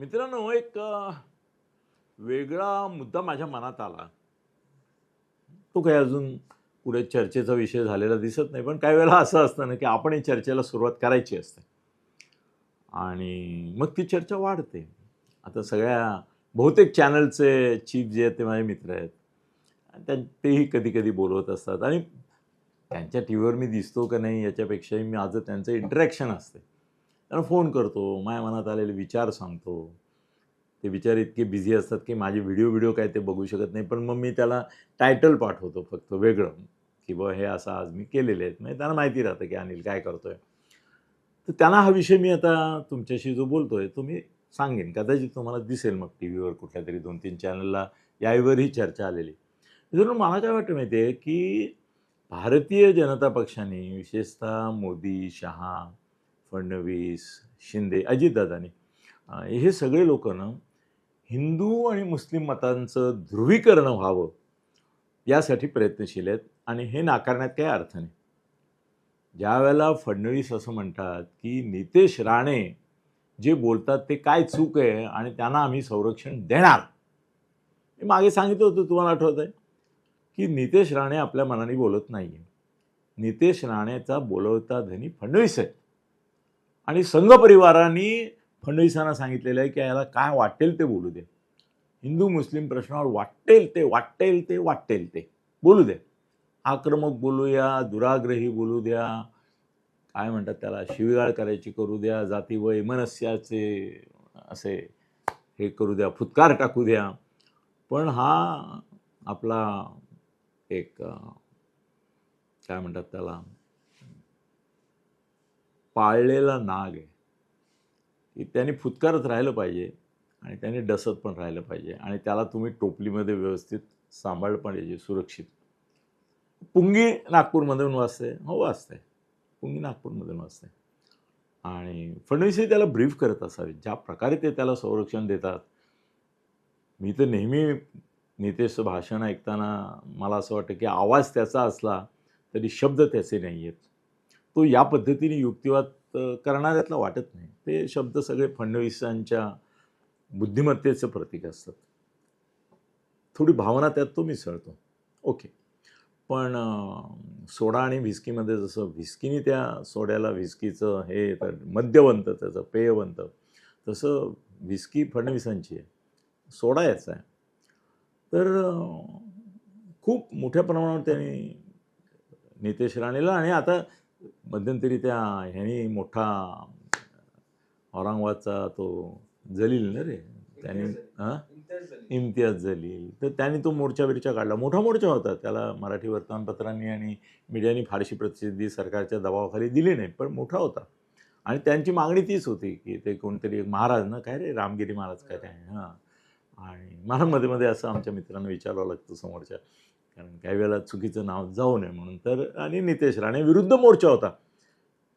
मित्रांनो एक वेगळा मुद्दा माझ्या मनात आला. तो काही अजून पुढे चर्चेचा विषय झालेला दिसत नाही पण काही वेळेला असं असतं ना की आपण चर्चेला सुरुवात करायची असते. आणि मग ती चर्चा वाढते. आता सगळ्या बहुतेक चॅनलचे चीफ जे आहेत ते माझे मित्र आहेत. तेही कधी कधी बोलवत असतात. आणि त्यांच्या टी व्हीवर मी दिसतो का नाही याच्यापेक्षाही माझं त्यांचं इंटरॅक्शन असते. त्यांना फोन करतो माझ्या मनात आलेले विचार सांगतो. ते विचार इतके बिझी असतात की माझे व्हिडिओ व्हिडिओ काय ते बघू शकत नाही. पण मग मी त्याला टायटल पाठवतो फक्त वेगळं की बा हे असं आज मी केलेले आहेत. म्हणजे त्यांना माहिती राहतं की अनिल काय करतोय. तर त्यांना हा विषय मी आता तुमच्याशी जो बोलतोय तो मी सांगेन. कदाचित तुम्हाला दिसेल मग टी व्हीवर कुठल्या तरी दोन तीन चॅनलला याहीवरही चर्चा आलेली. म्हणून मला काय वाटतं माहिती आहे की भारतीय जनता पक्षाने विशेषतः मोदी शहा फडणवीस शिंदे अजितदादांनी हे सगळे लोक ना हिंदू आणि मुस्लिम मतांचं ध्रुवीकरण व्हावं यासाठी प्रयत्नशील आहेत आणि हे नाकारण्यात काही अर्थ नाही. ज्या वेळेला फडणवीस असं म्हणतात की नितेश राणे जे बोलतात ते काय चूक आहे आणि त्यांना आम्ही संरक्षण देणार. मी मागे सांगितलं होतं तुम्हाला आठवत आहे की नितेश राणे आपल्या मनाने बोलत नाही आहे नितेश राणेचा बोलवता धनी फडणवीस आहे. आणि संघ परिवारांनी फडणवीसांना सांगितलेलं आहे की याला काय वाटेल ते बोलू दे. हिंदू मुस्लिम प्रश्नावर वाटेल ते वाटेल ते वाटेल ते बोलू दे. आक्रमक बोलूया दुराग्रही बोलू द्या. काय म्हणतात त्याला? शिवीगाळ करायची करू द्या जाती वय मनस्याचे असे हे करू द्या फुतकार टाकू द्या. पण हा आपला एक काय म्हणतात त्याला? पाळलेला नाग आहे. की त्याने फुतकारत राहिलं पाहिजे आणि त्याने डसत पण राहिलं पाहिजे आणि त्याला तुम्ही टोपलीमध्ये व्यवस्थित सांभाळलं पाहिजे सुरक्षित. पुंगी नागपूरमधून वाचते हो वाचते पुंगी नागपूरमधून वाचते आणि फडणवीसही त्याला ब्रीफ करत असावे. ज्या प्रकारे ते त्याला संरक्षण देतात. मी तर नेहमी नितेशचं भाषण ऐकताना मला असं वाटतं की आवाज त्याचा असला तरी शब्द त्याचे नाही आहेत तो या पद्धतीने युक्तिवाद करणाऱ्यातला वाटत नाही. ते शब्द सगळे फडणवीसांच्या बुद्धिमत्तेचं प्रतीक असतात. थोडी भावना त्यात तो मिसळतो. ओके. पण सोडा आणि व्हिस्कीमध्ये जसं व्हिस्कीने त्या सोड्याला व्हिस्कीचं हे तर मद्यवंत त्याचं पेयवंत तसं व्हिस्की फडणवीसांची आहे. सोडा याचा आहे. तर खूप मोठ्या प्रमाणावर त्यांनी नितेश राणेला आणि आता मध्यंतरी त्या ह्यानी मोठा औरंगाबादचा तो जलील ना रे? त्याने हां? इम्तियाज जलील. तर त्यांनी तो मोर्चा बिर्चा काढला. मोठा मोर्चा होता. त्याला मराठी वर्तमानपत्रांनी आणि मीडियानी फारशी प्रसिद्धी सरकारच्या दबावाखाली दिली नाही पण मोठा होता. आणि त्यांची मागणी तीच होती की ते कोणतरी एक महाराज ना काय रे? रामगिरी महाराज काय काय हां. आणि मला मध्ये मध्ये असं आमच्या मित्रांना विचारावं लागतं समोरच्या. कारण काही वेळेला चुकीचं नाव जाऊ नये म्हणून. तर आणि नितेश राणे विरुद्ध मोर्चा होता.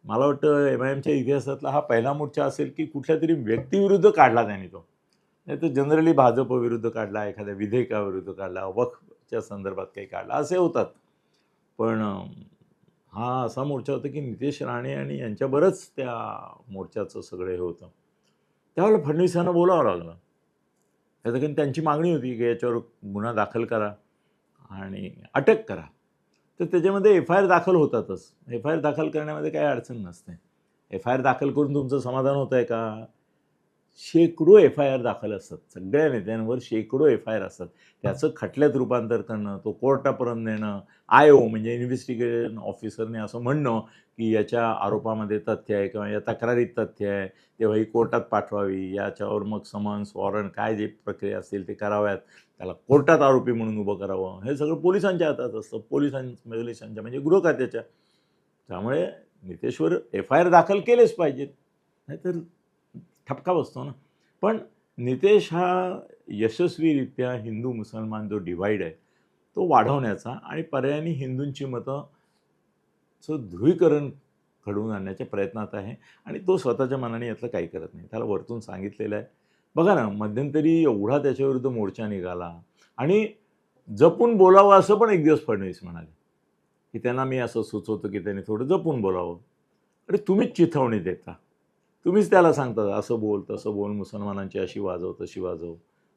मला वाटतं एम आय एमच्या इतिहासातला हा पहिला मोर्चा असेल की कुठल्या तरी व्यक्तीविरुद्ध काढला त्यांनी तो. नाही तर जनरली भाजप विरुद्ध काढला एखाद्या विधेयकाविरुद्ध काढला वखच्या संदर्भात काही काढला असे होतात. पण हा असा मोर्चा होता की नितेश राणे आणि यांच्यावरच त्या मोर्चाचं सगळं हे होतं. त्यावेळेला फडणवीसांना बोलावं लागलं. त्याचं कारण त्यांची मागणी होती की याच्यावर गुन्हा दाखल करा. आणि अटक करा. तर त्याच्यामध्ये एफ आय आर दाखल होतातच. एफ आय आर दाखल करण्यामध्ये काही अडचण नसते. एफ आय आर दाखल करून तुमचं समाधान होतं आहे का? शेकडो एफ आय आर दाखल असतात. सगळ्या नेत्यांवर शेकडो एफ आय आर असतात. त्याचं खटल्यात रूपांतर करणं तो कोर्टापर्यंत नेणं आय ओ म्हणजे इन्व्हेस्टिगेशन ऑफिसरने असं म्हणणं की याच्या आरोपामध्ये तथ्य आहे किंवा या तक्रारीत तथ्य आहे तेव्हा ही कोर्टात पाठवावी याच्यावर मग समन्स वॉरंट काय जे प्रक्रिया असतील ते कराव्यात. त्याला कोर्टात आरोपी म्हणून उभं करावं. हे सगळं पोलिसांच्या हातात असतं. पोलिसांच्या म्हणजे गृह खात्याच्या त्यामुळे नितेशवर एफ आय आर दाखल केलेच पाहिजेत. नाहीतर ठपका बसतो ना. पण नितेश हा यशस्वीरित्या हिंदू मुसलमान जो डिवाईड आहे तो वाढवण्याचा आणि पर्यायाने हिंदूंची मतं ध्रुवीकरण घडवून आणण्याच्या प्रयत्नात आहे आणि तो स्वतःच्या मनाने यातलं काही करत नाही. त्याला वरतून सांगितलेलं आहे. बघा ना मध्यंतरी एवढा त्याच्याविरुद्ध मोर्चा निघाला आणि जपून बोलावं असं पण एक दिवस फडणवीस म्हणाले की त्यांना मी असं सुचवतो की त्यांनी थोडं जपून बोलावं. अरे तुम्हीच चिथवणी देता. तुम्हीच त्याला सांगता असं बोल तसं बोल मुसलमानांची अशी वाजव तशी वाजव.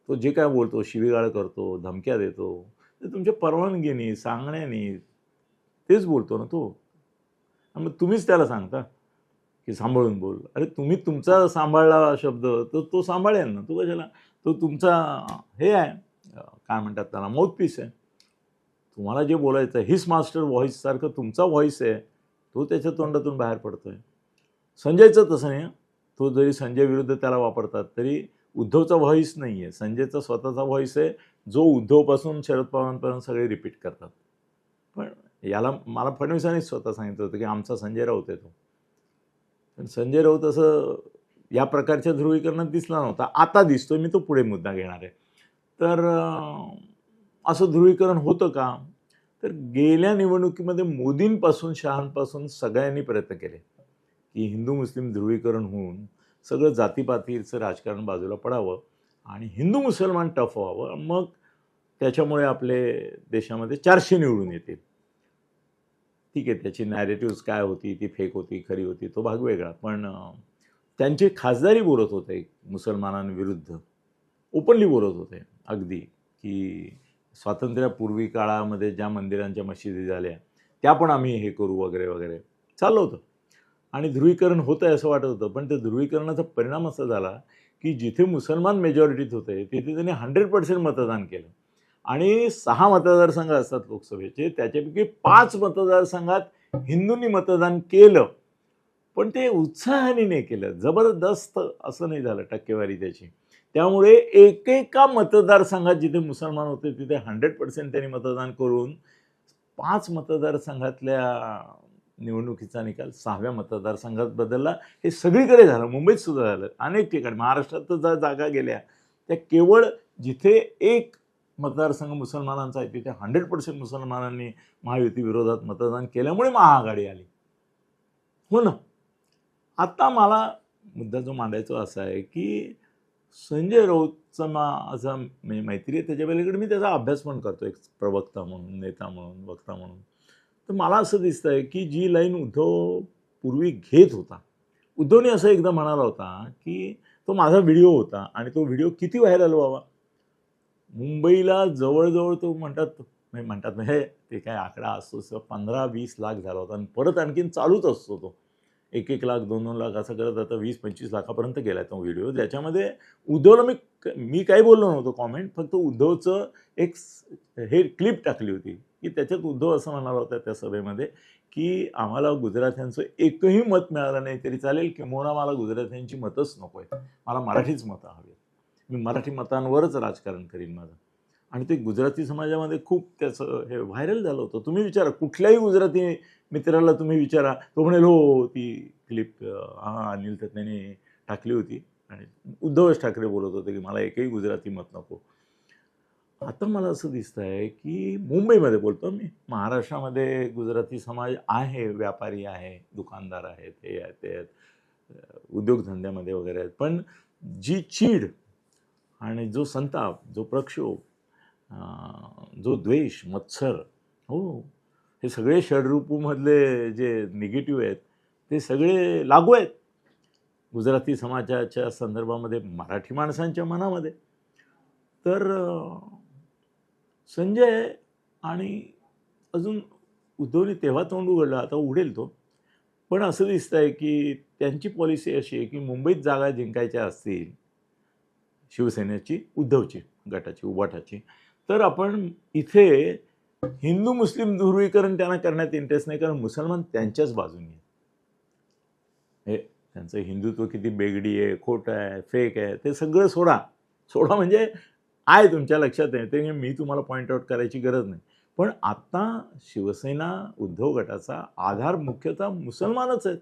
तो जे काय बोलतो शिवीगाळ करतो धमक्या देतो ते तुमच्या परवानगीने सांगण्याने तेच बोलतो ना तो. मग तुम्हीच त्याला सांगता की सांभाळून बोल. अरे तुम्ही तुमचा सांभाळला शब्द तर तो सांभाळेल ना. तो कशाला? तो तुमचा हे आहे काय म्हणतात त्याला माउथपीस आहे. तुम्हाला जे बोलायचं आहे हिस मास्टर व्हॉईससारखं तुमचा व्हॉईस आहे तो त्याच्या तोंडातून बाहेर पडतोय. संजयचं तसं नाही. तो जरी संजय विरुद्ध त्याला वापरतात तरी उद्धवचा व्हॉईस नाही आहे संजयचा स्वतःचा व्हॉईस आहे जो उद्धवपासून शरद पवारांपर्यंत सगळे रिपीट करतात. पण याला मला फडणवीसांनीच स्वतः सांगितलं होतं की आमचा संजय राऊत आहे तो. पण संजय राऊत असं या प्रकारच्या ध्रुवीकरणात दिसला नव्हता. आता दिसतो मी तो पुढे मुद्दा घेणार आहे. तर असं ध्रुवीकरण होतं का? तर गेल्या निवडणुकीमध्ये मोदींपासून शहांपासून सगळ्यांनी प्रयत्न केले. की हिंदू मुस्लिम ध्रुवीकरण होऊन सगळं जातीपातीचं राजकारण बाजूला पडावं आणि हिंदू मुसलमान टफ व्हावं मग त्याच्यामुळे आपले देशामध्ये चारशे निवडून येतील. ठीक आहे त्याची नॅरेटिव्ज काय होती ती फेक होती खरी होती तो भाग वेगळा. पण त्यांचे खासदारी बोलत होते मुसलमानांविरुद्ध. ओपनली बोलत होते अगदी की स्वातंत्र्यापूर्वी काळामध्ये ज्या मंदिरांच्या मशिदी झाल्या त्या पण आम्ही हे करू वगैरे वगैरे. चाललं होतं. आणि ध्रुवीकरण होतं आहे असं वाटत होतं. पण त्या ध्रुवीकरणाचा परिणाम असा झाला की जिथे मुसलमान मेजॉरिटीत होते तिथे त्यांनी हंड्रेड पर्सेंट मतदान केलं. आणि सहा मतदारसंघ असतात लोकसभेचे त्याच्यापैकी पाच मतदारसंघात हिंदूंनी मतदान केलं. पण ते उत्साहाने नाही केलं. जबरदस्त असं नाही झालं टक्केवारी त्याची. त्यामुळे एकेका मतदारसंघात जिथे मुसलमान होते तिथे हंड्रेड पर्सेंट त्यांनी मतदान करून पाच मतदारसंघातल्या निवडणुकीचा निकाल सहाव्या मतदारसंघात बदलला. हे सगळीकडे झालं. मुंबईत सुद्धा झालं. अनेक ठिकाणी. महाराष्ट्रात तर ज्या जागा गेल्या त्या केवळ जिथे एक मतदारसंघ मुसलमानांचा आहे तिथे हंड्रेड पर्सेंट मुसलमानांनी महायुती विरोधात मतदान केल्यामुळे महाआघाडी आली. हो ना? आत्ता मला मुद्दा जो मांडायचा असा आहे की संजय राऊतचा माझा म्हणजे मैत्री आहे. त्याच्या पलीकडे मी त्याचा अभ्यास पण करतो. एक प्रवक्ता म्हणून नेता म्हणून वक्ता म्हणून. तर मला असं दिसतं आहे की जी लाईन उद्धव पूर्वी घेत होता उद्धवने असं एकदा म्हणाला होता की तो माझा व्हिडिओ होता आणि तो व्हिडिओ किती व्हायरल व्हावा? मुंबईला जवळजवळ तो म्हणतात म्हणजे म्हणतात ना हे ते काय आकडा असतो असं पंधरा वीस लाख झाला होता. आणि परत आणखीन चालूच असतो तो. एक एक लाख दोन दोन लाख असं करत आता वीस पंचवीस लाखापर्यंत गेला तो व्हिडिओ. ज्याच्यामध्ये उद्धवला मी मी काही बोललो नव्हतो कॉमेंट फक्त उद्धवचं एक हे क्लिप टाकली होती. की त्याच्यात उद्धव असं म्हणाला होता त्या सभेमध्ये की आम्हाला गुजरात्यांचं एकही मत मिळालं नाही तरी चालेल किंवा मला गुजरात्यांची मतच नको आहेत. मला मराठीच मतं हवी आहेत. मी मराठी मतांवरच राजकारण करीन माझं. आणि ते गुजराती समाजामध्ये खूप त्याचं हे व्हायरल झालं होतं. तुम्ही विचारा कुठल्याही गुजराती मित्राला तुम्ही विचारा तो म्हणेल हो ती क्लिप हां अनिल तत्नेने टाकली होती. आणि उद्धवच ठाकरे बोलत होते की मला एकही गुजराती मत नको. आता मला असं दिसतं आहे की मुंबईमध्ये बोलतो मी. महाराष्ट्रामध्ये गुजराती समाज आहे व्यापारी आहे दुकानदार आहेत हे आहेत ते आहेत उद्योगधंद्यामध्ये वगैरे आहेत. पण जी चीड आणि जो संताप जो प्रक्षोभ जो द्वेष मत्सर हो हे सगळे षडरूपूमधले जे निगेटिव्ह आहेत ते सगळे लागू आहेत. गुजराती समाजाच्या संदर्भामध्ये मराठी माणसांच्या मनामध्ये. तर संजय आणि अजून उद्धवने तेव्हा तोंड उघडलं आता उघडेल तो. पण असं दिसतं आहे की त्यांची पॉलिसी अशी आहे की मुंबईत जागा जिंकायच्या असतील शिवसेनेची उद्धवची गटाची उबाटाची तर आपण इथे हिंदू मुस्लिम ध्रुवीकरण त्यांना करण्यात इंटरेस्ट नाही कारण मुसलमान त्यांच्याच बाजूने हे त्यांचं हिंदुत्व किती बेगडी आहे खोटं आहे फेक आहे ते सगळं सोडा. सोडा म्हणजे आहे तुमच्या लक्षात आहे ते मी तुम्हाला पॉईंट आउट करायची गरज नाही. पण आत्ता शिवसेना उद्धव गटाचा आधार मुख्यतः मुसलमानच आहेत.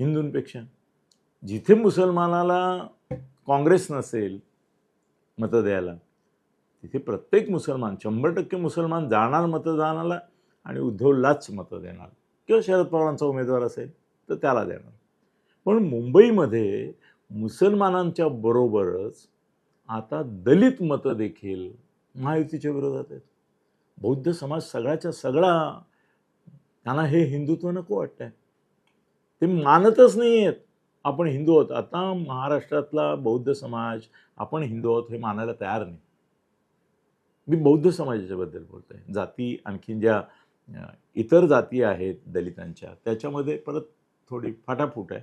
हिंदूंपेक्षा. जिथे मुसलमानाला काँग्रेस नसेल मतं द्यायला तिथे प्रत्येक मुसलमान शंभर टक्के मुसलमान जाणार मतदानाला आणि उद्धवलाच मतं देणार. किंवा शरद पवारांचा उमेदवार असेल तर त्याला देणार. पण मुंबईमध्ये मुसलमानांच्या बरोबरच आता दलित मतं देखील महायुतीच्या विरोधात आहेत. बौद्ध समाज सगळ्याच्या सगळा त्यांना हे हिंदुत्व नको वाटतंय. ते मानतच नाही आहेत. आपण हिंदू आहोत. आता महाराष्ट्रातला बौद्ध समाज आपण हिंदू आहोत हे मानायला तयार नाही. मी बौद्ध समाजाच्याबद्दल बोलतो बोलतोय. जाती आणखीन ज्या इतर जाती आहेत दलितांच्या त्याच्यामध्ये परत थोडी फाटाफूट आहे.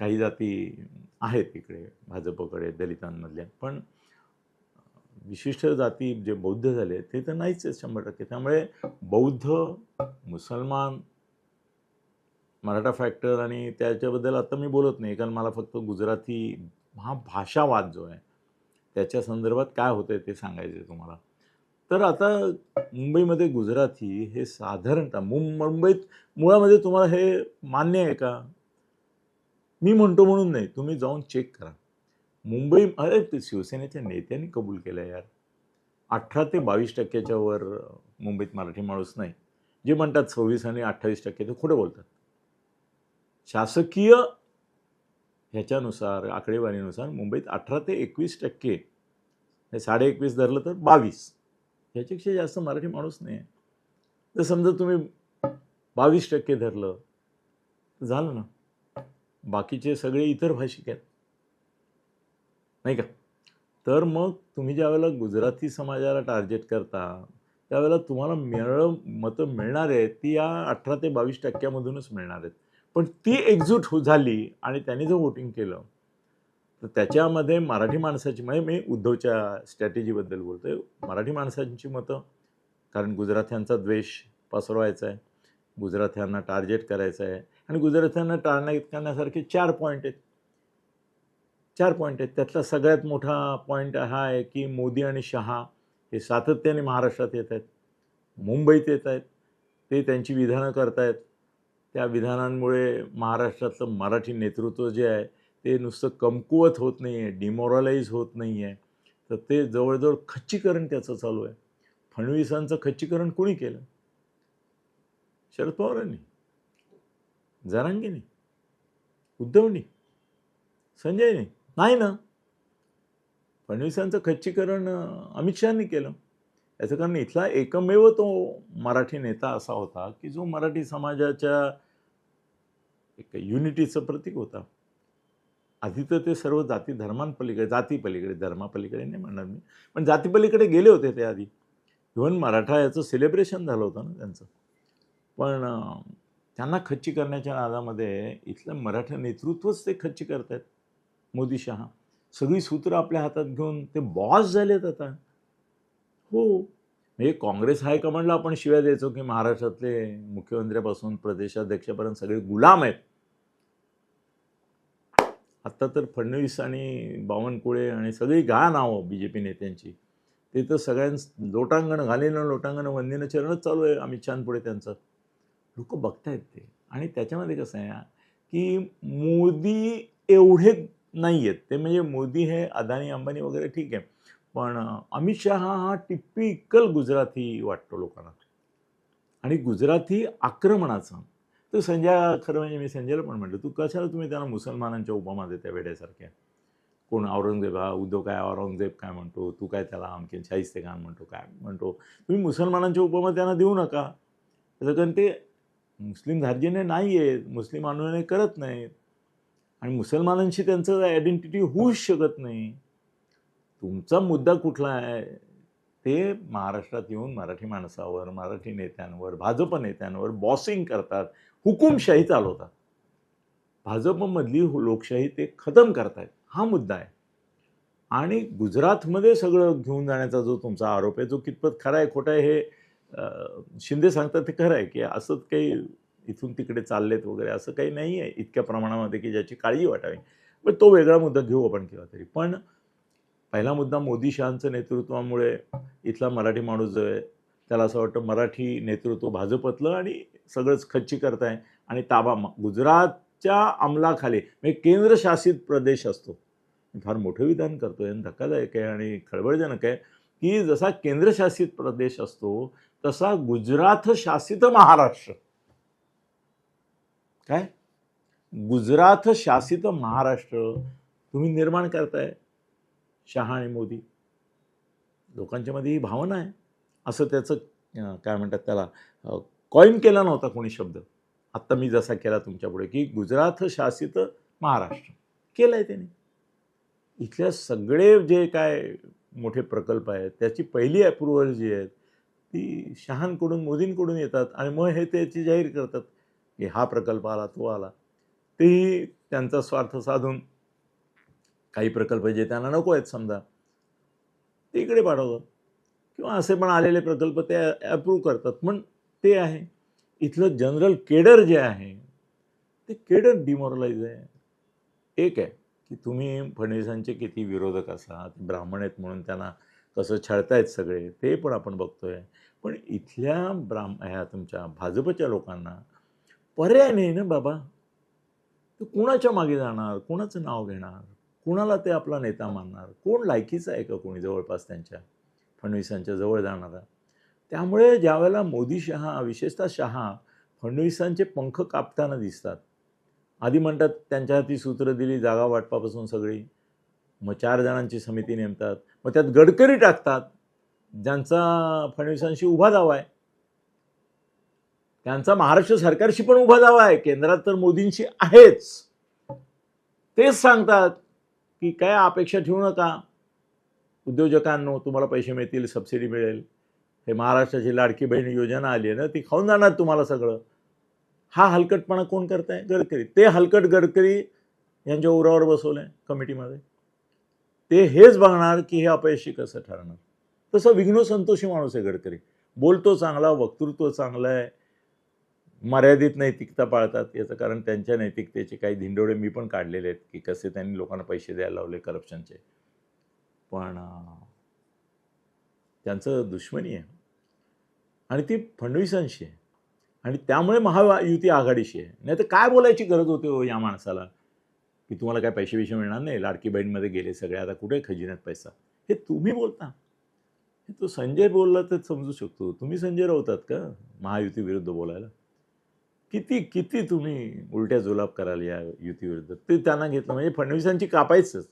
काही जाती आहेत इकडे भाजपकडे दलितांमधल्या पण विशिष्ट जाती जे बौद्ध झाले ते तर नाहीच आहेत शंभर टक्के. त्यामुळे बौद्ध मुसलमान मराठा फॅक्टर आणि त्याच्याबद्दल आता मी बोलत नाही कारण मला फक्त गुजराती हा भाषावाद जो आहे त्याच्या संदर्भात काय होतं ते सांगायचं आहे तुम्हाला. तर आता मुंबईमध्ये गुजराती हे साधारणतः मुं मुंबईत मुळामध्ये तुम्हाला हे मान्य आहे का? मी म्हणतो म्हणून नाही तुम्ही जाऊन चेक करा. मुंबई अरे ते शिवसेनेच्या नेत्यांनी कबूल केलं यार. अठरा ते बावीस टक्क्याच्या वर मुंबईत मराठी माणूस नाही. जे म्हणतात सव्वीस आणि अठ्ठावीस टक्के ते खोटं बोलतात. शासकीय ह्याच्यानुसार आकडेवारीनुसार मुंबईत अठरा ते एकवीस टक्के हे साडे एकवीस धरलं तर बावीस. ह्याच्यापेक्षा जास्त मराठी माणूस नाही. आहे तर समजा तुम्ही बावीस टक्के धरलं झालं ना. बाकीचे सगळे इतर भाषिक आहेत. नाही का? तर मग तुम्ही ज्या वेळेला गुजराती समाजाला टार्गेट करता त्यावेळेला तुम्हाला मिळ मतं मिळणार आहेत ती या अठरा ते बावीस टक्क्यामधूनच मिळणार आहेत. पण ती एकजूट हो झाली आणि त्यांनी जर वोटिंग केलं तर त्याच्यामध्ये मराठी माणसाची म्हणजे मी उद्धवच्या स्ट्रॅटेजीबद्दल बोलतो आहे मराठी माणसांची मतं कारण गुजरात्यांचा द्वेष पसरवायचा आहे. गुजरात्यांना टार्गेट करायचं आहे. आणि गुजरात्यांना टाळण्या करण्यासारखे चार पॉईंट आहेत. चार पॉईंट आहेत. त्यातला सगळ्यात मोठा पॉईंट हा आहे की मोदी आणि शहा हे सातत्याने महाराष्ट्रात येत आहेत. मुंबईत येत आहेत. ते त्यांची विधानं करतायत. त्या विधानांमुळे महाराष्ट्रातलं मराठी नेतृत्व जे आहे ते नुसतं कमकुवत होत नाही आहे डिमॉरलाईज होत नाही आहे तर ते जवळजवळ खच्चीकरण त्याचं चालू आहे. फडणवीसांचं खच्चीकरण कोणी केलं? शरद पवारांनी. जरांगीने उद्धवनी संजयने नाही ना? फडणवीसांचं खच्चीकरण अमित शहानी केलं. याचं कारण इथला एकमेव तो मराठी नेता असा होता की जो मराठी समाजाच्या एक युनिटीचं प्रतीक होता. आधी तर ते सर्व जाती धर्मांपलीकडे जातीपलीकडे धर्मापलीकडे नाही म्हणणार मी पण जातीपलीकडे गेले होते ते आधी इव्हन मराठा याचं सेलिब्रेशन झालं होतं ना त्यांचं. पण त्यांना खच्ची करण्याच्या नादामध्ये इथलं मराठा नेतृत्वच ते खच्ची करतायत. मोदी शहा. सगळी सूत्र आपल्या हातात घेऊन ते बॉस झालेत आता. हो. म्हणजे काँग्रेस हायकमांडला आपण शिव्या द्यायचो की महाराष्ट्रातले मुख्यमंत्र्यापासून प्रदेशाध्यक्षापर्यंत सगळे गुलाम आहेत. आत्ता तर फडणवीस आणि बावनकुळे आणि सगळी गा नावं बी जे पी नेत्यांची. ते तर सगळ्यां लोटांगण घालीनं लोटांगण वंदीनं चरणच चालू आहे. अमित शहापुढे त्यांचं. लोक बघतायत ते. आणि त्याच्यामध्ये कसं आहे की मोदी एवढे नाही आहेत ते म्हणजे मोदी हे अदानी अंबानी वगैरे ठीक आहे. पण अमित शहा हा टिपिकल गुजराती वाटतो लोकांना. आणि गुजराती आक्रमणाचा. तर संजय खरं म्हणजे मी संजयला पण म्हटलं तू कशाला तुम्ही त्यांना मुसलमानांच्या उपमा देत्या वेड्यासारख्या? कोण औरंगजेब हा उद्धव काय औरंगजेब काय म्हणतो? तू काय त्याला आणखीन शाहिस्ते खान म्हणतो? काय म्हणतो? तुम्ही मुसलमानांच्या उपमा त्यांना देऊ नका. कारण ते मुस्लिम धार्जिने नाही आहेत मुस्लिम अनुयायी करत नाहीत आणि मुसलमानांशी त्यांचं आयडेंटिटी होऊच शकत नाही. तुमचा मुद्दा कुठला आहे? ते महाराष्ट्रात येऊन मराठी माणसावर मराठी नेत्यांवर भाजप नेत्यांवर बॉसिंग करतात हुकुमशाही चालवतात. भाजपमधली लोकशाही ते खतम करतायत. हा मुद्दा आहे. आणि गुजरातमध्ये सगळं घेऊन जाण्याचा जो तुमचा आरोप आहे जो कितपत खरा आहे खोटा आहे हे शिंदे सांगतात ते खरं आहे की असंच काही इथून तिकडे चाललेत वगैरे असं काही नाही आहे इतक्या प्रमाणामध्ये की ज्याची काळजी वाटावी. पण तो वेगळा मुद्दा घेऊ आपण केव्हा तरी. पण पहिला मुद्दा मोदी शहांचं नेतृत्वामुळे इथला मराठी माणूस जो आहे त्याला असं वाटतं मराठी नेतृत्व भाजपतलं आणि सगळंच खच्ची करताय आणि ताबा गुजरातच्या अंमलाखाली म्हणजे केंद्रशासित प्रदेश असतो. फार मोठं विधान करतोय आणि धक्कादायक आहे आणि खळबळजनक आहे की जसा केंद्रशासित प्रदेश असतो तसा गुजरात शासित महाराष्ट्र. काय? गुजरात शासित महाराष्ट्र तुम्ही निर्माण करताय शहा आणि मोदी. लोकांच्या मध्ये ही भावना आहे. असं त्याचं काय म्हणतात त्याला कॉईन केला नव्हता कोणी शब्द. आत्ता मी जसा केला तुमच्यापुढे की गुजरात शासित महाराष्ट्र. केलं आहे त्याने. इथल्या सगळे जे काय मोठे प्रकल्प आहेत त्याची पहिली अप्रुव्हल जी आहेत ती शहांकडून मोदींकडून येतात आणि मग हे त्याची जाहीर करतात की हा प्रकल्प आला तो आला. तेही त्यांचा स्वार्थ साधून काही प्रकल्प जे त्यांना नको आहेत समजा ते इकडे पाठवतात. किंवा असे पण आलेले प्रकल्प ते अप्रूव्ह करतात. पण ते आहे इथलं जनरल केडर जे आहे ते केडर डिमॉरलाइज आहे. एक आहे की तुम्ही फडणवीसांचे किती विरोधक असा ते ब्राह्मण आहेत म्हणून त्यांना कसं छळतायत सगळे ते पण आपण बघतो आहे पण इथल्या ब्राह्म ह्या तुमच्या भाजपच्या लोकांना पर्याय नाही ना बाबा. तू कुणाच्या मागे जाणार कुणाचं नाव घेणार कुणाला ते आपला नेता मानणार? कोण लायकीचं आहे का कोणी जवळपास त्यांच्या फडणवीसांच्या जवळ जाणारा? त्यामुळे ज्यावेळेला मोदी शहा विशेषतः शहा फडणवीसांचे पंख कापताना दिसतात. आधी म्हणतात त्यांच्या हाती सूत्र दिली जागा वाटपापासून सगळी. मग चार जणांची समिती नेमतात. मग त्यात गडकरी टाकतात ज्यांचा फडणवीसांशी उभा दावा आहे. त्यांचा महाराष्ट्र सरकारशी पण उभा दावा आहे. केंद्रात तर मोदींशी आहेच. तेच सांगतात की काय अपेक्षा ठेवू नका. उद्योजकांनो तुम्हाला पैसे मिळतील सबसिडी मिळेल. हे महाराष्ट्राची लाडकी बहीण योजना आली आहे ना ती खाऊन जाणार तुम्हाला सगळं. हा हलकटपणा कोण करताय? गडकरी. ते हलकट गडकरी यांच्या उरावर बसवलं आहे कमिटीमध्ये. ते हेच बघणार की हे अपयशी कसं ठरणार. तसं विघ्न संतोषी माणूस आहे गडकरी. बोलतो चांगला वक्तृत्व चांगलं आहे. मर्यादित नैतिकता पाळतात याचं कारण त्यांच्या नैतिकतेचे काही धिंडोळे मी पण काढलेले आहेत की कसे त्यांनी लोकांना पैसे द्यायला लावले करप्शनचे पण त्यांचं दुश्मनी आहे. आणि ती फडणवीसांशी आहे. आणि त्यामुळे महायुती आघाडीशी आहे. नाही तर काय बोलायची गरज होती हो या माणसाला? की तुम्हाला काय पैसे बिशे मिळणार नाही लाडकी बहीणमध्ये गेले सगळे आता कुठे खजिन्यात पैसा? हे तुम्ही बोलता. हे तो संजय बोलला तर समजू शकतो. तुम्ही संजय राहतात का? महायुती विरुद्ध बोलायला? किती किती तुम्ही उलट्या जुलाब कराल या युतीविरुद्ध ते त्यांना घेतलं. म्हणजे फडणवीसांची कापायचंच.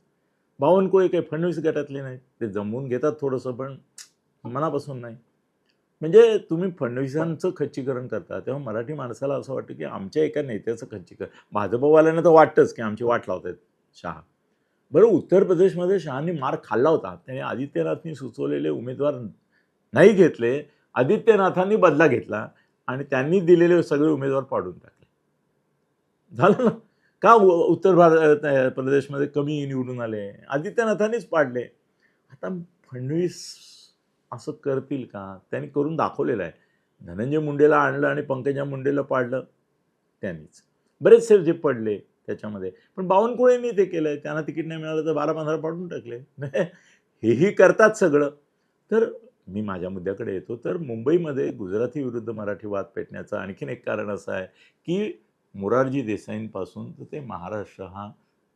बावनकुळे काही फडणवीस गटातले नाही ते जमवून घेतात थोडंसं पण मनापासून नाही. म्हणजे तुम्ही फडणवीसांचं खच्चीकरण करता तेव्हा मराठी माणसाला असं वाटतं की आमच्या एका नेत्याचं खच्चीकरण भाजपवाल्यांना तर वाटतंच की आमची वाट लावत आहेत शहा. बरं उत्तर प्रदेशमध्ये शहानी मार खाल्ला होता. त्याने आदित्यनाथनी सुचवलेले उमेदवार नाही घेतले आदित्यनाथांनी बदला घेतला आणि त्यांनी दिलेले सगळे उमेदवार पाडून टाकले. झालं ना? का उत्तर भारत प्रदेशमध्ये कमी निवडून आले? आदित्यनाथांनीच पाडले. आता फडणवीस असं करतील का? त्यांनी करून दाखवलेलं आहे. धनंजय मुंडेला आणलं आणि पंकजा मुंडेला पाडलं त्यांनीच. बरेचसे जे पडले त्याच्यामध्ये. पण बावनकुळेंनी ते केलं आहे त्यांना तिकीट नाही मिळालं तर बारा पंधरा पाडून टाकले. हेही करतात सगळं. तर मी माझ्या मुद्द्याकडे येतो. तर मुंबईमध्ये गुजराती विरुद्ध मराठी वाद पेटण्याचं आणखीन एक कारण असं आहे की मोरारजी देसाईंपासून तर ते महाराष्ट्र हा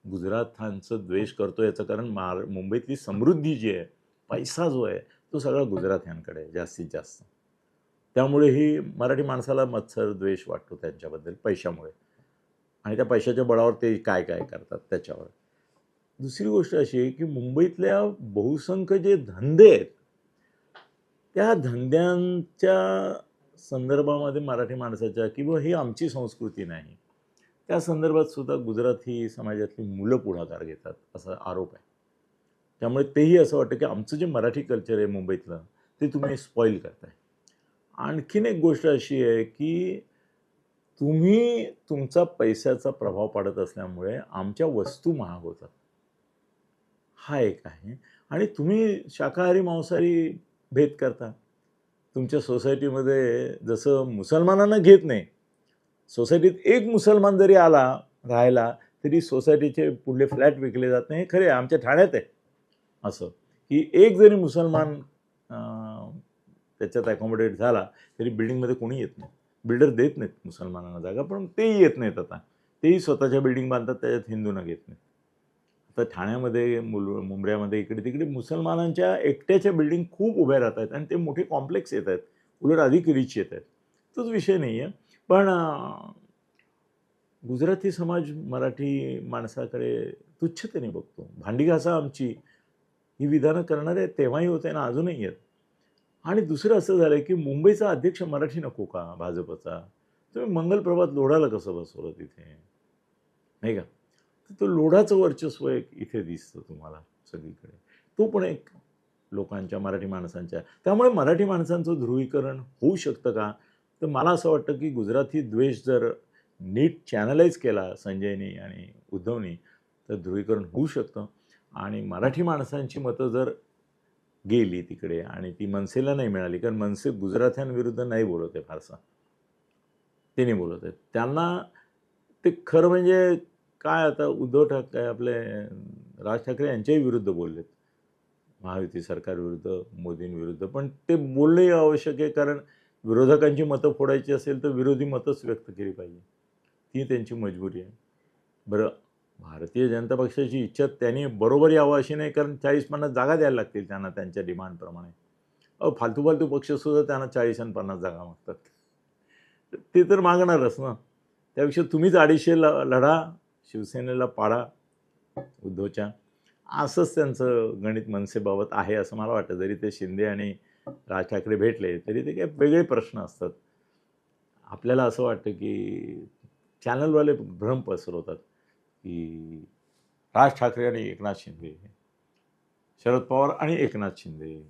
गुजरातांचं द्वेष करतो याचं कारण महार मुंबईतली समृद्धी जी आहे पैसा जो आहे तो सगळा गुजरात्यांकडे यांकडे जास्तीत जास्त. त्यामुळे ही मराठी माणसाला मत्सर द्वेष वाटतो त्यांच्याबद्दल पैशामुळे. आणि त्या पैशाच्या बळावर ते काय काय करतात त्याच्यावर. दुसरी गोष्ट अशी आहे की मुंबईतल्या बहुसंख्य जे धंदे आहेत त्या धंद्यांच्या संदर्भामध्ये मराठी माणसाच्या किंवा ही आमची संस्कृती नाही त्या संदर्भात सुद्धा गुजराती समाजातली मुलं पुढाकार घेतात असा आरोप आहे. त्यामुळे तेही असं वाटतं की आमचं जे मराठी कल्चर आहे मुंबईतलं ते तुम्ही स्पॉईल करताय. आणखीन एक गोष्ट अशी आहे की तुम्ही तुमचा पैशाचा प्रभाव पाडत असल्यामुळे आमच्या वस्तू महाग होतात. हा एक आहे. आणि तुम्ही शाकाहारी मांसाहारी भेद करता. तुमच्या सोसायटीमध्ये जसं मुसलमानांना घेत नाही सोसायटीत एक मुसलमान जरी आला राहायला तरी सोसायटीचे पुढले फ्लॅट विकले जात नाही. हे खरे आहे, आमच्या ठाण्यात आहे. असं. की एक जरी मुसलमान त्याच्यात अकॉमोडेट झाला तरी बिल्डिंगमध्ये कोणी येत नाही. बिल्डर देत नाहीत मुसलमानांना जागा पण तेही येत नाहीत आता. तेही स्वतःच्या बिल्डिंग बांधतात त्याच्यात हिंदूंना घेत नाहीत. आता ठाण्यामध्ये मुल मुंबऱ्यामध्ये इकडे तिकडे मुसलमानांच्या एकट्याच्या बिल्डिंग खूप उभ्या राहत आहेत आणि ते मोठे कॉम्प्लेक्स येत आहेत. उलट अधिक रिच येत आहेत. तोच विषय नाही आहे पण गुजराती समाज मराठी माणसाकडे तुच्छतेने बघतो. भांडी घासा आमची. ही विधानं करणारे तेव्हाही होते ना अजूनही आहेत. आणि दुसरं असं झालं की मुंबईचा अध्यक्ष मराठी नको का भाजपचा? तुम्ही मंगलप्रभात लोढाला कसं बसवलं तिथे? नाही का? तर तो लोढाचं वर्चस्व एक इथे दिसतं तुम्हाला सगळीकडे. तो पण एक लोकांच्या मराठी माणसांच्या. त्यामुळे मराठी माणसांचं ध्रुवीकरण होऊ शकतं का? तर मला असं वाटतं की गुजराती द्वेष जर नीट चॅनलाइज केला संजयनी आणि उद्धवनी तर ध्रुवीकरण होऊ शकतं. आणि मराठी माणसांची मतं जर गेली तिकडे आणि ती मनसेला नाही मिळाली कारण मनसे गुजराथ्यांविरुद्ध नाही बोलत आहे फारसा. ते नाही बोलत आहेत. त्यांना ते खरं म्हणजे काय आता उद्धव ठाकरे आपले राज ठाकरे यांच्याही विरुद्ध बोललेत. महायुती सरकारविरुद्ध मोदींविरुद्ध पण ते बोलणंही आवश्यक आहे कारण विरोधकांची मतं फोडायची असेल तर विरोधी मतच व्यक्त केली पाहिजे. ती त्यांची मजबुरी आहे. बरं भारतीय जनता पक्षाची इच्छा त्यांनी बरोबर यावं अशी नाही कारण चाळीस पन्नास जागा द्यायला लागतील त्यांना त्यांच्या डिमांडप्रमाणे अहो फालतू फालतू पक्षसुद्धा त्यांना चाळीस आणि पन्नास जागा मागतात. ते तर मागणारच ना. त्यापेक्षा तुम्हीच अडीचशे ल लढा शिवसेनेला पाडा उद्धवच्या. असंच त्यांचं गणित मनसेबाबत आहे असं मला वाटतं. जरी ते शिंदे आणि राज ठाकरे भेटले तरी ते काही वेगळे प्रश्न असतात. आपल्याला असं वाटतं की चॅनलवाले भ्रम पसरवतात. की राज ठाकरे आणि एकनाथ शिंदे शरद पवार आणि एकनाथ शिंदे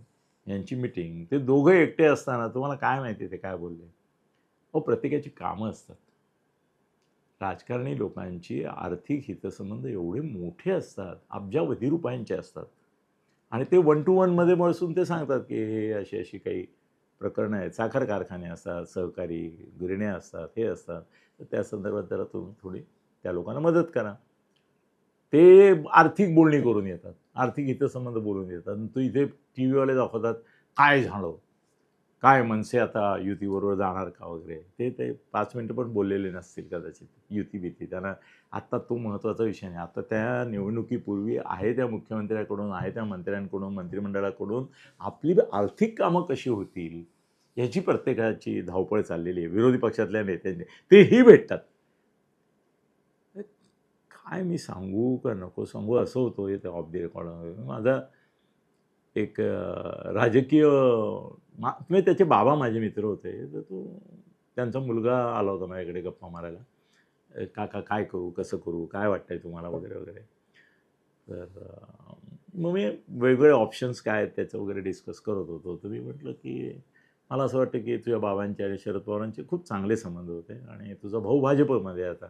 यांची मिटिंग ते दोघं एकटे असताना तुम्हाला काय माहिती ते काय बोलले? अहो प्रत्येकाची कामं असतात. राजकारणी लोकांची आर्थिक हितसंबंध एवढे मोठे असतात अब्जावधी रुपयांचे असतात. आणि ते वन टू वनमध्ये बसून ते सांगतात की हे अशी अशी काही प्रकरणं आहेत. साखर कारखाने असतात सहकारी गिरण्या असतात हे असतात. तर त्या संदर्भात जरा तुम्ही थोडी त्या लोकांना मदत करा. ते आर्थिक बोलणी करून येतात. आर्थिक हितसंबंध बोलून येतात. आणि तो इथे टी व्हीवाले दाखवतात काय झालं काय मनसे आता युतीबरोबर जाणार का वगैरे? ते ते पाच मिनटं पण बोललेले नसतील कदाचित युती भीती. त्यांना आत्ता तो महत्त्वाचा विषय नाही. आता त्या निवडणुकीपूर्वी आहे त्या मुख्यमंत्र्याकडून आहे त्या मंत्र्यांकडून मंत्रिमंडळाकडून आपली आर्थिक कामं कशी होतील याची प्रत्येकाची धावपळ चाललेली आहे. विरोधी पक्षातल्या नेत्यांनी तेही भेटतात. काय मी सांगू का नको सांगू असं होतं हे ऑफ दी रेकॉर्ड माझा एक राजकीय मा म्हणजे त्याचे बाबा माझे मित्र होते तर तो त्यांचा मुलगा आला होता माझ्याकडे गप्पा मारायला. काका काय करू कसं करू काय वाटतंय तुम्हाला वगैरे वगैरे. तर मग मी वेगवेगळे ऑप्शन्स काय आहेत त्याचं वगैरे डिस्कस करत होतो. तर मी म्हटलं की मला असं वाटतं की तुझ्या बाबांचे आणि शरद पवारांचे खूप चांगले संबंध होते आणि तुझा भाऊ भाजपमध्ये आहे आता.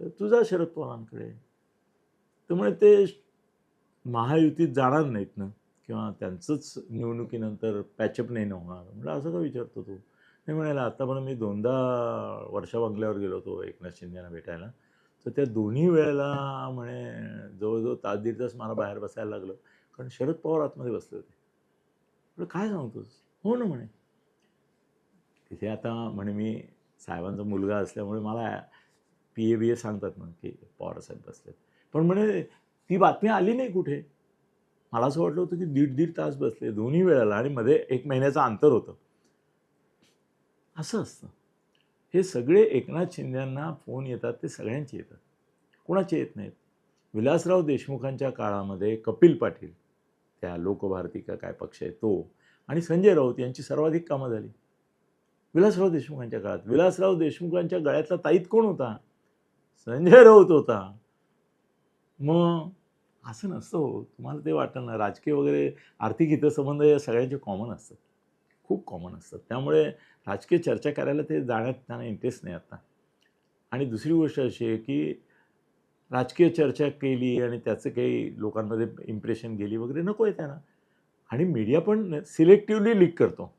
तर तुझा शरद पवारांकडे. त्यामुळे ते महायुतीत जाणार नाहीत ना. किंवा त्यांचंच निवडणुकीनंतर पॅचअप नाही ना होणार. म्हणजे असं का विचारतो तू? नाही म्हणाला आत्तापर्यंत मी दोनदा वर्षा बंगल्यावर गेलो होतो एकनाथ शिंदेना भेटायला. तर त्या दोन्ही वेळेला म्हणे जवळजवळ तास दीड तास मला बाहेर बसायला लागलं. कारण शरद पवार आतमध्ये बसले होते. म्हटलं काय सांगतोस? हो ना म्हणे. तिथे आता म्हणे मी साहेबांचा मुलगा असल्यामुळे मला पी ए बी ए सांगतात ना की पवारसाहेब बसलेत. पण म्हणे ती बातमी आली नाही कुठे? मला असं वाटलं होतं की दीड दीड तास बसले दोन्ही वेळेला आणि मध्ये एक महिन्याचं अंतर होतं. असं असतं. हे सगळे एकनाथ शिंद्यांना फोन येतात ते सगळ्यांचे येतात. कोणाचे येत नाहीत? विलासराव देशमुखांच्या काळामध्ये कपिल पाटील त्या लोकभारती का काय पक्ष आहे तो आणि संजय राऊत यांची सर्वाधिक कामं झाली. विलासराव देशमुखांच्या काळात. विलासराव देशमुखांच्या गळ्यातला ताईत कोण होता? संजय राऊत होता. मग असं नसतं हो. तुम्हाला ते वाटतं ना राजकीय वगैरे आर्थिक हितसंबंध या सगळ्यांचे कॉमन असतात. खूप कॉमन असतात. त्यामुळे राजकीय चर्चा करायला ते जाण्यात त्यांना इंटरेस्ट नाही आता. आणि दुसरी गोष्ट अशी आहे की राजकीय चर्चा केली आणि त्याचं काही लोकांमध्ये इम्प्रेशन गेली वगैरे नको आहे त्यांना. आणि मीडिया पण सिलेक्टिव्हली लीक करतो.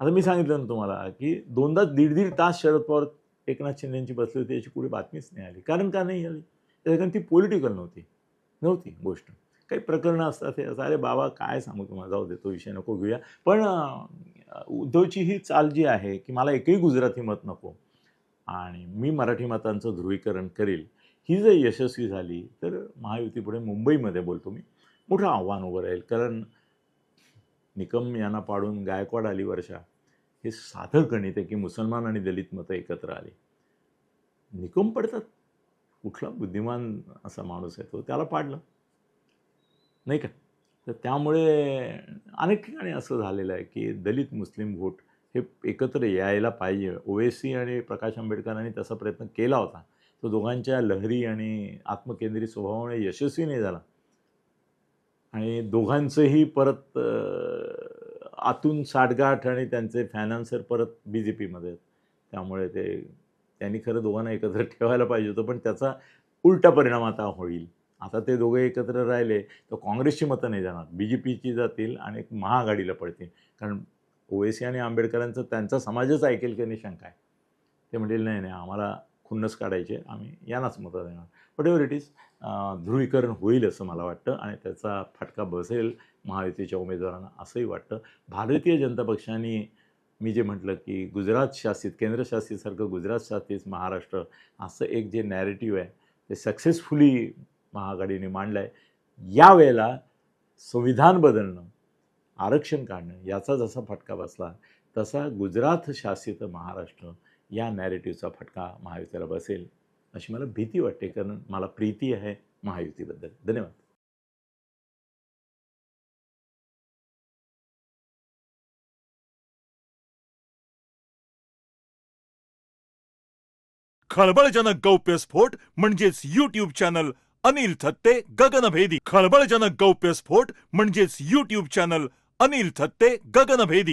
आता मी सांगितलं ना तुम्हाला की दोनदा दीड दीड तास शरद पवार एकनाथ शिंदेची बसली होती याची कुठे बातमीच नाही आली. कारण का नाही आली? कारण ती पॉलिटिकल नव्हती. नव्हती गोष्ट. काही प्रकरणं असतात हे असं अरे बाबा काय सांगू तुम्हाला? जाऊ दे तो विषय नको घेऊया. पण उद्धवची ही चाल जी आहे की मला एकही गुजराती मत नको. आणि मी मराठी मतांचं ध्रुवीकरण करेल. ही जर यशस्वी झाली तर महायुतीपुढे मुंबईमध्ये बोलतो मी. मोठं आव्हान उभं राहील. कारण निकम यांना पाडून गायकवाड आली वर्षा. हे साधं गणित आहे की मुसलमान आणि दलित मतं एकत्र आली. निकम पडतात. कुठला बुद्धिमान असा माणूस आहे तो त्याला पाडलं. नाही का? तर त्यामुळे अनेक ठिकाणी असं झालेलं आहे की दलित मुस्लिम व्होट हे एकत्र यायला पाहिजे. ओवेसी आणि प्रकाश आंबेडकरांनी तसा प्रयत्न केला होता. तो दोघांच्या लहरी आणि आत्मकेंद्रित स्वभावामुळे यशस्वी नाही झाला. आणि दोघांचंही परत आतून साठगाठ आणि त्यांचे फायनान्सर परत बी जे पीमध्ये आहेत. त्यामुळे ते त्यांनी खरं दोघांना एकत्र ठेवायला पाहिजे होतं पण त्याचा उलटा परिणाम आता होईल. आता ते दोघे एकत्र राहिले तर काँग्रेसची मतं नाही जाणार. बी जे पीची जातील आणि एक महाआघाडीला पडतील. कारण ओवेसी आणि आंबेडकरांचं त्यांचा समाजच ऐकेल की नाही शंका आहे. ते म्हणतील नाही नाही आम्हाला खुन्नस काढायचे आम्ही यांनाच मतं देणार. बट एव्हर इट इज ध्रुवीकरण होईल असं मला वाटतं आणि त्याचा फटका बसेल महायुतीच्या उमेदवारांना असंही वाटतं. भारतीय जनता पक्षाने मी जे म्हटलं की गुजरात शासित केंद्रशासितसारखं गुजरात शासित महाराष्ट्र असं एक जे नॅरेटिव्ह आहे ते सक्सेसफुली महाआघाडीने मांडलं आहे यावेळेला संविधान बदलणं आरक्षण काढणं याचा जसा फटका बसला तसा गुजरात शासित महाराष्ट्र या नॅरेटिव्हचा फटका महायुतीला बसेल. अशी मला भीती वाटते कारण मला प्रीती आहे महायुतीबद्दल. धन्यवाद. खळबळजनक गौप्यस्फोट म्हणजेच युट्यूब चॅनल अनिल थत्ते गगनभेदी. खळबळजनक गौप्यस्फोट म्हणजेच युट्यूब चॅनल अनिल थत्ते गगनभेदी.